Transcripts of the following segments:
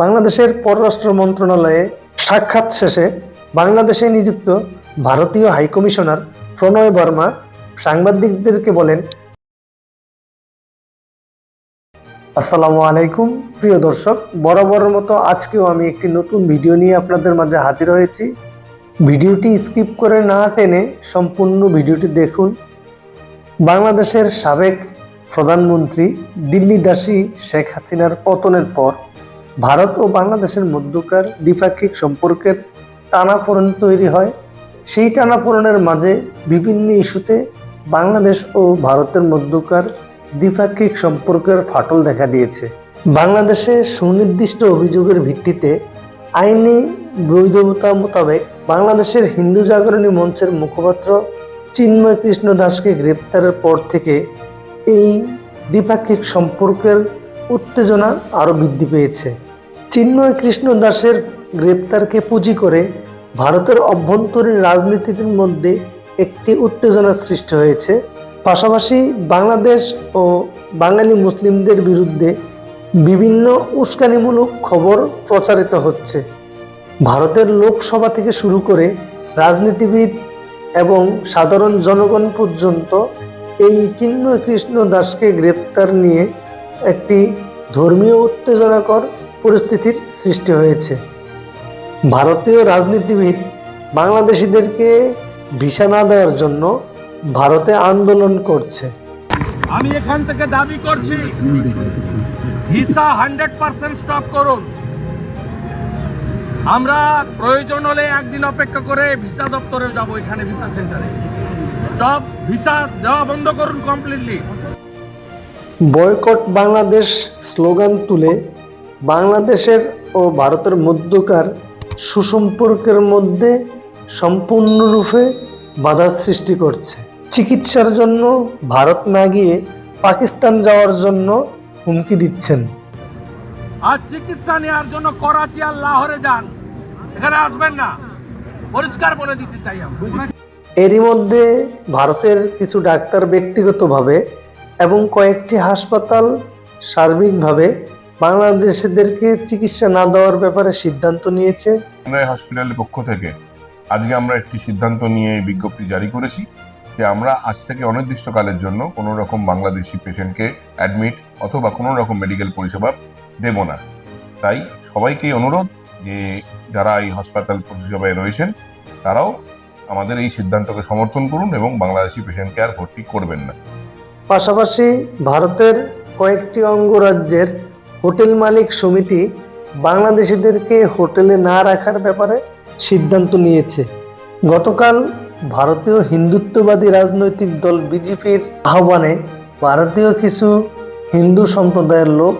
বাংলাদেশের পররাষ্ট্র মন্ত্রণালয়ে সাক্ষাৎ শেষে বাংলাদেশে নিযুক্ত ভারতীয় হাইকমিশনার প্রণয় বর্মা সাংবাদিকদেরকে বলেন, আসসালামু আলাইকুম, প্রিয় দর্শক। বরাবরের মতো আজকেও আমি একটি নতুন ভিডিও নিয়ে আপনাদের মাঝে হাজির হয়েছি। ভিডিওটি স্কিপ করে না টেনে সম্পূর্ণ ভিডিওটি দেখুন। বাংলাদেশের সাবেক প্রধানমন্ত্রী দিল্লিদাসী শেখ হাসিনার পতনের পর ভারত ও বাংলাদেশের মধ্যকার দ্বিপাক্ষিক সম্পর্কের টানাফোড়ন তৈরি হয়। সেই টানাফোড়নের মাঝে বিভিন্ন ইস্যুতে বাংলাদেশ ও ভারতের মধ্যকার দ্বিপাক্ষিক সম্পর্কের ফাটল দেখা দিয়েছে। বাংলাদেশে সুনির্দিষ্ট অভিযোগের ভিত্তিতে আইনি বৈধতা মোতাবেক বাংলাদেশের হিন্দু জাগরণী মঞ্চের মুখপাত্র চিন্ময় কৃষ্ণ দাসকে গ্রেপ্তারের পর থেকে এই দ্বিপাক্ষিক সম্পর্কের উত্তেজনা আরও বৃদ্ধি পেয়েছে। চিন্ময় কৃষ্ণ দাসের গ্রেপ্তারকে পুঁজি করে ভারতের অভ্যন্তরীণ রাজনীতির মধ্যে একটি উত্তেজনার সৃষ্টি হয়েছে। পাশাপাশি বাংলাদেশ ও বাঙালি মুসলিমদের বিরুদ্ধে বিভিন্ন উস্কানিমূলক খবর প্রচারিত হচ্ছে। ভারতের লোকসভা থেকে শুরু করে রাজনীতিবিদ এবং সাধারণ জনগণ পর্যন্ত এই চিন্ময় কৃষ্ণ দাসকে গ্রেপ্তার নিয়ে একটি ধর্মীয় উত্তেজনাকর পরিস্থিতির সৃষ্টি হয়েছে। ভারতীয় রাজনীতিবিদ বাংলাদেশিদেরকে ভিসা না দেওয়ার জন্য ভারতে আন্দোলন করছে। আমি এখান থেকে দাবি করছি ভিসা হান্ড্রেড পার্সেন্ট স্টপ করুন। আমরা প্রয়োজন হলে একদিন অপেক্ষা করে ভিসা দপ্তরে যাব এখানে ভিসা সেন্টারে। স্টপ ভিসা দেওয়া বন্ধ করুন কমপ্লিটলি বয়কট বাংলাদেশ স্লোগান তুলে বাংলাদেশের ও ভারতের মধ্যকার সুসম্পর্কের মধ্যে সম্পূর্ণরূপে বাধার সৃষ্টি করছে। চিকিৎসার জন্য ভারত না গিয়ে পাকিস্তান যাওয়ার জন্য হুমকি দিচ্ছেন। আর চিকিৎসা নেওয়ার জন্য করাচি আর লাহোরে যান। এখানে আসবেন না। পরিষ্কার বলে দিতে চাই এরই মধ্যে ভারতের কিছু ডাক্তার ব্যক্তিগতভাবে এবং কয়েকটি হাসপাতাল সার্বিকভাবে বাংলাদেশিদেরকে চিকিৎসা না দেওয়ার ব্যাপারে সিদ্ধান্ত নিয়েছে। আমরা হসপিটালের পক্ষ থেকে আজকে আমরা একটি সিদ্ধান্ত নিয়ে এই বিজ্ঞপ্তি জারি করেছি যে আমরা আজ থেকে অনির্দিষ্টকালের জন্য কোনো রকম বাংলাদেশি পেশেন্টকে অ্যাডমিট অথবা কোনো রকম মেডিকেল পরিষেবা দেব না। তাই সবাইকেই অনুরোধ যে যারা এই হাসপাতাল পরিষেবায় রয়েছেন তারাও আমাদের এই সিদ্ধান্তকে সমর্থন করুন এবং বাংলাদেশি পেশেন্টকে আর ভর্তি করবেন না। পাশাপাশি ভারতের কয়েকটি অঙ্গরাজ্যের হোটেল মালিক সমিতি বাংলাদেশিদেরকে হোটেলে না রাখার ব্যাপারে সিদ্ধান্ত নিয়েছে। গতকাল ভারতীয় হিন্দুত্ববাদী রাজনৈতিক দল বিজেপির আহ্বানে ভারতীয় কিছু হিন্দু সম্প্রদায়ের লোক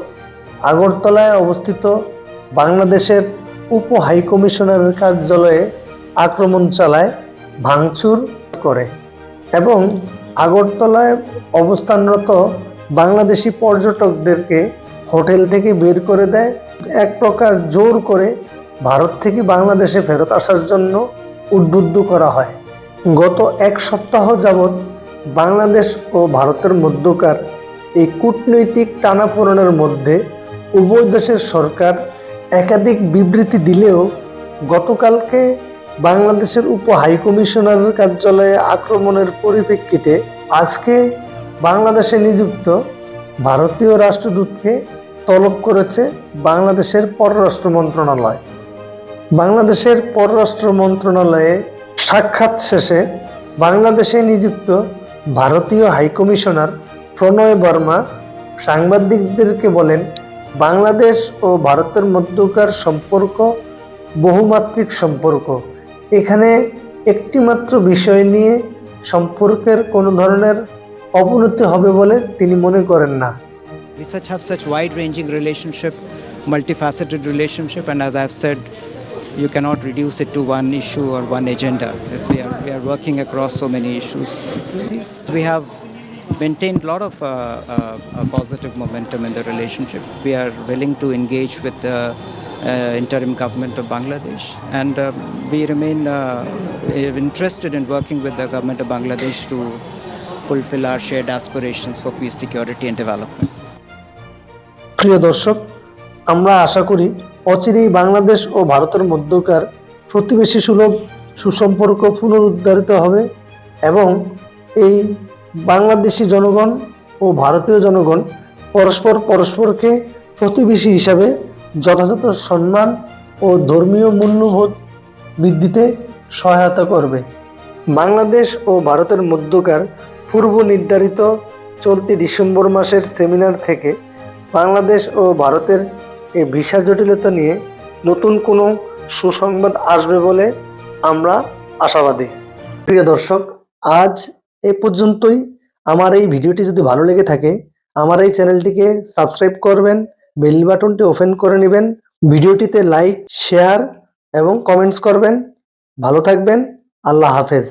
আগরতলায় অবস্থিত বাংলাদেশের উপ হাইকমিশনারের কার্যালয়ে আক্রমণ চালায়, ভাঙচুর করে এবং আগরতলায় অবস্থানরত বাংলাদেশি পর্যটকদেরকে হোটেল থেকে বের করে দেয়, এক প্রকার জোর করে ভারত থেকে বাংলাদেশে ফেরত আসার জন্য উদ্বুদ্ধ করা হয়। গত এক সপ্তাহ যাবৎ বাংলাদেশ ও ভারতের মধ্যকার এই কূটনৈতিক টানাপোড়েনের মধ্যে উভয় দেশের সরকার একাধিক বিবৃতি দিলেও গতকালকে বাংলাদেশের উপ হাইকমিশনারের কার্যালয়ে আক্রমণের পরিপ্রেক্ষিতে আজকে বাংলাদেশে নিযুক্ত ভারতীয় রাষ্ট্রদূতকে তলব করেছে বাংলাদেশের পররাষ্ট্র মন্ত্রণালয়। বাংলাদেশের পররাষ্ট্র মন্ত্রণালয়ে সাক্ষাৎ শেষে বাংলাদেশে নিযুক্ত ভারতীয় হাইকমিশনার প্রণয় বর্মা সাংবাদিকদেরকে বলেন, বাংলাদেশ ও ভারতের মধ্যকার সম্পর্ক বহুমাত্রিক সম্পর্ক। এখানে একটিমাত্র বিষয় নিয়ে সম্পর্কের কোনো ধরনের অবনতি হবে বলে তিনি মনে করেন না। We such have such wide-ranging relationship, multifaceted relationship, and as I've said, you cannot reduce it to one issue or one agenda. As we are, we are working across so many issues. We have maintained a lot of uh, uh, uh, positive momentum in the relationship. We are willing to engage with the uh, interim government of Bangladesh, and um, we remain uh, interested in working with the government of Bangladesh to fulfill our shared aspirations for peace, security, and development. প্রিয় দর্শক, আমরা আশা করি অচিরেই বাংলাদেশ ও ভারতের মধ্যকার প্রতিবেশী সুলভ সুসম্পর্ক পুনরুদ্ধারিত হবে এবং এই বাংলাদেশি জনগণ ও ভারতীয় জনগণ পরস্পর পরস্পরকে প্রতিবেশী হিসাবে যথাযথ সম্মান ও ধর্মীয় মূল্যবোধ বৃদ্ধিতে সহায়তা করবে। বাংলাদেশ ও ভারতের মধ্যকার পূর্ব নির্ধারিত চলতি ডিসেম্বর মাসের সেমিনার থেকে বাংলাদেশ ও ভারতের এই ভিসা জটিলতা নিয়ে নতুন কোনো সুসংবাদ আসবে বলে আমরা আশাবাদী। প্রিয় দর্শক, আজ এ পর্যন্তই। আমার এই ভিডিওটি যদি ভালো লেগে থাকে, আমার এই চ্যানেলটিকে সাবস্ক্রাইব করবেন, বেল বাটনটি ওপেন করে নেবেন, ভিডিওটিতে লাইক, শেয়ার এবং কমেন্টস করবেন। ভালো থাকবেন, আল্লাহ হাফেজ।